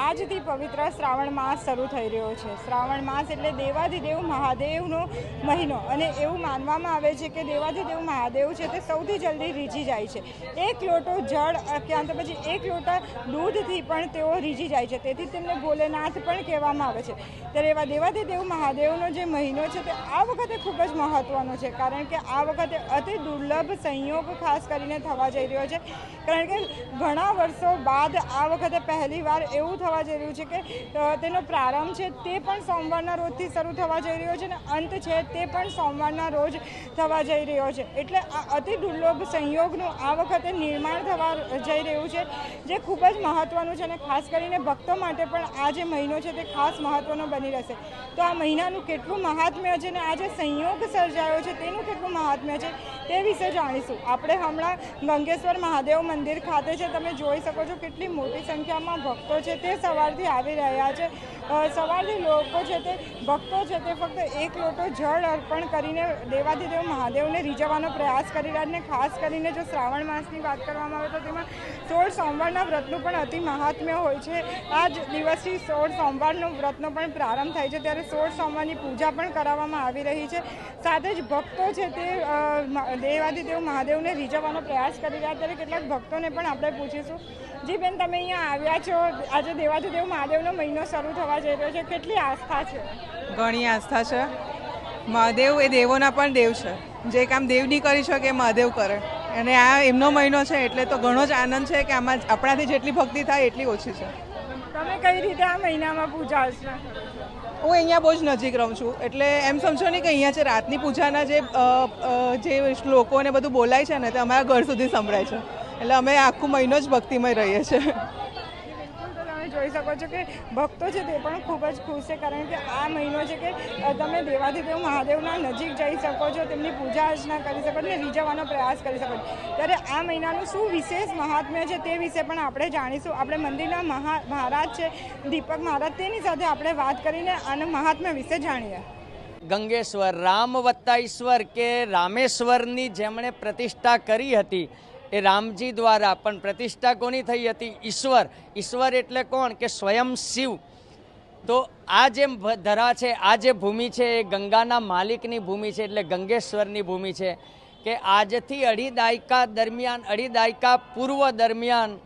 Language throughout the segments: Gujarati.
આજથી પવિત્ર શ્રાવણ માસ શરૂ થઈ રહ્યો છે. શ્રાવણ માસ એટલે દેવાધિદેવ મહાદેવનો મહિનો. અને એવું માનવામાં આવે છે કે દેવાધિદેવ મહાદેવ છે તે સૌથી જલ્દી રીઝી જાય છે. એક લોટો જળ ક્યાં તો પછી એક લોટા દૂધથી પણ તેઓ રીઝી જાય છે. તેથી તેમને ભોલેનાથ પણ કહેવામાં આવે છે. ત્યારે એવા દેવાધિદેવ મહાદેવનો જે મહિનો છે તે આ વખતે ખૂબ જ મહત્ત્વનો છે. કારણ કે આ વખતે અતિ દુર્લભ સંયોગ ખાસ કરીને થવા જઈ રહ્યો છે. કારણ કે ઘણા વર્ષો બાદ આ વખતે પહેલી વાર એવું થવા જઈ રહ્યું છે કે તેનો પ્રારંભ છે તે પણ સોમવારના રોજથી શરૂ થવા જઈ રહ્યો છે અને અંત છે તે પણ સોમવારના રોજ થવા જઈ રહ્યો છે. એટલે અતિ દુર્લભ સંયોગનું આ વખતે નિર્માણ થવા જઈ રહ્યું છે, જે ખૂબ જ મહત્ત્વનું છે અને ખાસ કરીને ભક્તો માટે પણ આ જે મહિનો છે તે ખાસ મહત્ત્વનો બની રહેશે. તો આ મહિનાનું કેટલું મહાત્મ્ય છે અને આ જે સંયોગ સર્જાયો છે તેનું કેટલું મહાત્મ્ય છે તે વિશે જાણીશું. આપણે હમણાં ગંગેશ્વર મહાદેવ મંદિર ખાતે છે, તમે જોઈ શકો છો કેટલી મોટી સંખ્યામાં ભક્તો છે તે સવારથી આવી રહ્યા છે. સવારથી લોકો છે તે, ભક્તો છે તે ફક્ત એક લોટો જળ અર્પણ કરીને દેવાધિદેવ મહાદેવને રીઝવવાનો પ્રયાસ કરી રહ્યા છે. ખાસ કરીને જો શ્રાવણ માસની વાત કરવામાં આવે તો તેમાં સોળ સોમવારના વ્રતનું પણ અતિ મહાત્મ્ય હોય છે. આ જ દિવસથી સોળ સોમવારનો વ્રતનો પણ પ્રારંભ થાય છે. ત્યારે સોળ સોમવારની પૂજા પણ કરાવવામાં આવી રહી છે. સાથે જ ભક્તો છે તે દેવાદિદેવ મહાદેવને રીઝવવાનો પ્રયાસ કરી રહ્યા ત્યારે કેટલાક ભક્તોને પણ આપણે પૂછીશું. જી બેન, તમે અહીંયા આવ્યા છો. આજે દેવાધિદેવ મહાદેવનો મહિનો શરૂ થવા જઈ રહ્યો છે. કેટલી આસ્થા છે? ઘણી આસ્થા છે. મહાદેવ એ દેવોના પણ દેવ છે. જે કામ દેવ નહીં કરી શકે મહાદેવ કરે. અને આ એમનો મહિનો છે એટલે તો ઘણો જ આનંદ છે કે આમાં આપણાથી જેટલી ભક્તિ થાય એટલી ઓછી છે. તમે કઈ રીતે આ મહિનામાં પૂજા છો? હું અહીંયા બહુ જ નજીક રહું છું. એટલે એમ સમજો ને કે અહીંયા છે રાતની પૂજાના જે જે શ્લોકો ને બધું બોલાય છે ને તે અમારા ઘર સુધી સંભળાય છે. એટલે અમે આખો મહિનો જ ભક્તિમય રહીએ છીએ. જોઈ શકો છો કે ભક્તો છે તે પણ ખૂબ જ ખુશ છે, કારણ કે આ મહિનો છે કે તમે દેવાધિદેવ મહાદેવના નજીક જઈ શકો છો, તેમની પૂજા અર્ચના કરી શકો અને રીઝવવાનો પ્રયાસ કરી શકો ત્યારે આ મહિનાનું શું વિશેષ મહાત્મ્ય છે તે વિશે પણ આપણે જાણીશું. આપણે મંદિરના મહા, મહારાજ છે, દીપક મહારાજ, તેની સાથે આપણે વાત કરીને આના મહાત્મ્ય વિશે જાણીએ. ગંગેશ્વર, રામ વત્તા ઈશ્વર કે રામેશ્વરની જેમણે પ્રતિષ્ઠા કરી હતી એ રામજી દ્વારા પણ પ્રતિષ્ઠા કોની થઈ હતી? ઈશ્વર. ઈશ્વર એટલે કોણ? કે સ્વયં શિવ. તો આ જે ધરા છે, આ જે ભૂમિ છે, એ ગંગાના માલિકની ભૂમિ છે, એટલે ગંગેશ્વરની ભૂમિ છે, કે આજથી અઢી દાયકા દરમિયાન અઢી દાયકા પૂર્વ દરમિયાન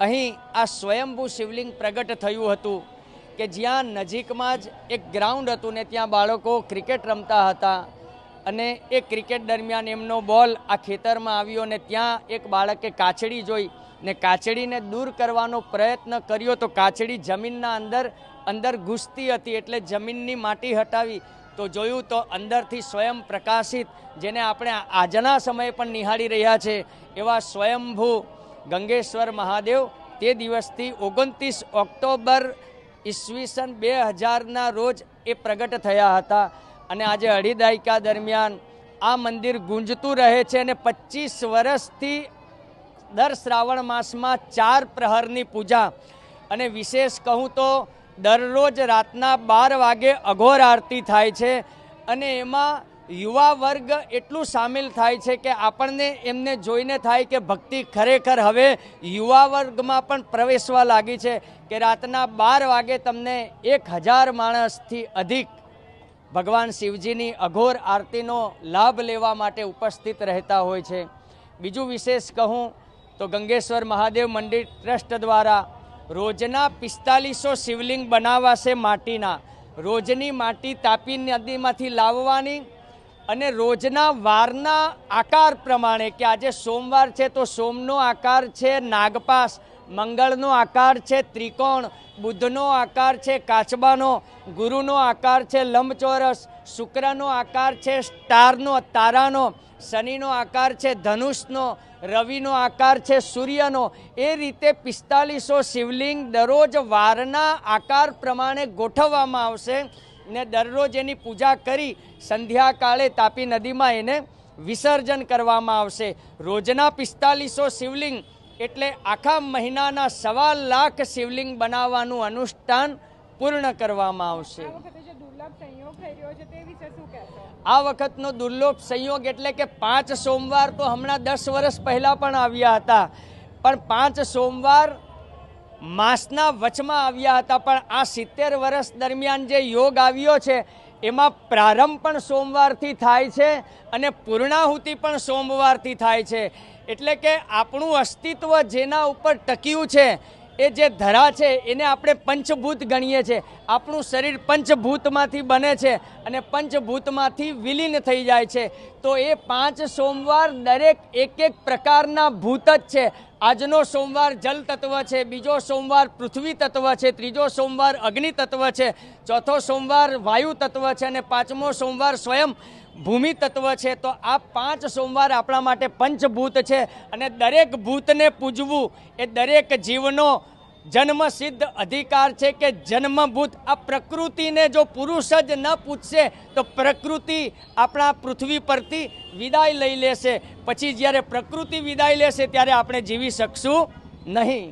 અહીં આ સ્વયંભૂ શિવલિંગ પ્રગટ થયું હતું, કે જ્યાં નજીકમાં જ એક ગ્રાઉન્ડ હતું ને ત્યાં બાળકો ક્રિકેટ રમતા હતા. અને એ ક્રિકેટ દરમિયાન એમનો બોલ આ ખેતરમાં આવ્યો ને ત્યાં એક બાળકે કાચડી જોઈ ને કાચડીને દૂર કરવાનો પ્રયત્ન કર્યો તો કાચડી જમીનના અંદર અંદર ઘૂસતી હતી એટલે જમીનની માટી હટાવી તો જોયું તો અંદરથી સ્વયં પ્રકાશિત, જેને આપણે આજના સમયે પણ નિહાળી રહ્યા છે એવા સ્વયંભૂ ગંગેશ્વર મહાદેવ. તે દિવસથી ઓગણત્રીસ ઓક્ટોબર ઈસવીસન બે હજારના રોજ એ પ્રગટ થયા હતા. અને આજે અઢી દાયકા દરમિયાન આ મંદિર ગુંજતું રહે છે અને પચીસ વર્ષથી દર શ્રાવણ માસમાં ચાર પ્રહરની પૂજા. અને વિશેષ કહું તો, દરરોજ રાતના બાર વાગે અઘોર આરતી થાય છે અને એમાં યુવા વર્ગ એટલું સામેલ થાય છે કે આપણને એમને જોઈને થાય કે ભક્તિ ખરેખર હવે યુવા વર્ગમાં પણ પ્રવેશવા લાગી છે કે રાતના બાર વાગે તમને એક હજાર માણસથી અધિક ભગવાન શિવજીની અઘોર આરતીનો લાભ લેવા માટે ઉપસ્થિત રહેતા હોય છે. બીજું વિશેષ કહું તો ગંગેશ્વર મહાદેવ મંદિર ટ્રસ્ટ દ્વારા રોજના પિસ્તાલીસો શિવલિંગ બનાવાશે માટીના. રોજની માટી તાપી નદીમાંથી લાવવાની અને રોજના વારના આકાર પ્રમાણે, કે આજે સોમવાર છે તો સોમનો આકાર છે નાગપાસ. મંગળનો આકાર છે ત્રિકોણ બુધનો આકાર છે કાચબાનો, ગુરુનો આકાર છે લંબચોરસ, શુક્રનો આકાર છે સ્ટારનો, તારાનો, શનિનો આકાર છે ધનુષનો, રવિનો આકાર છે સૂર્યનો. એ રીતે પિસ્તાલીસો શિવલિંગ દરરોજ વારના આકાર પ્રમાણે ગોઠવવામાં આવશે ને દરરોજ એની પૂજા કરી સંધ્યાકાળે તાપી નદીમાં એને વિસર્જન કરવામાં આવશે. રોજના પિસ્તાલીસો શિવલિંગ એટલે આખા મહિનાના સવા લાખ શિવલિંગ બનાવવાનું અનુષ્ઠાન પૂર્ણ કરવામાં આવશે. આ વખતનો દુર્લભ સંયોગ એટલે કે પાંચ સોમવાર તો હમણાં દસ વર્ષ પહેલાં પણ આવ્યા હતા. પણ પાંચ સોમવાર માસના વચમાં આવ્યા હતા. પણ આ સિત્તેર વર્ષ દરમિયાન જે યોગ આવ્યો છે એમાં પ્રારંભ પણ સોમવારથી થાય છે અને પૂર્ણાહુતિ પણ સોમવારથી થાય છે. એટલે કે આપણું અસ્તિત્વ જેના ઉપર ટક્યું છે એ જે ધરા છે, એને આપણે પંચભૂત ગણીએ છીએ. આપણું શરીર પંચભૂતમાંથી બને છે અને પંચભૂતમાંથી વિલીન થઈ જાય છે. તો એ પાંચ સોમવાર દરેક એક એક પ્રકારના ભૂત જ છે. આજનો સોમવાર જલ તત્વ છે, બીજો સોમવાર પૃથ્વી તત્વ છે, ત્રીજો સોમવાર અગ્નિ તત્વ છે, ચોથો સોમવાર વાયુ તત્વ છે અને પાંચમો સોમવાર સ્વયં ભૂમિ તત્વ છે, તો આ પાંચ સોમવાર આપણા માટે પંચભૂત છે અને દરેક ભૂતને પૂજવું એ દરેક જીવનો જન્મસિદ્ધ અધિકાર છે કે જન્મભૂત. આ પ્રકૃતિને જો પુરુષ જ ન પૂછશે, તો પ્રકૃતિ આપણા પૃથ્વી પરથી વિદાય લઈ લેશે. પછી જ્યારે પ્રકૃતિ વિદાય લેશે, ત્યારે આપણે જીવી શકશું નહીં.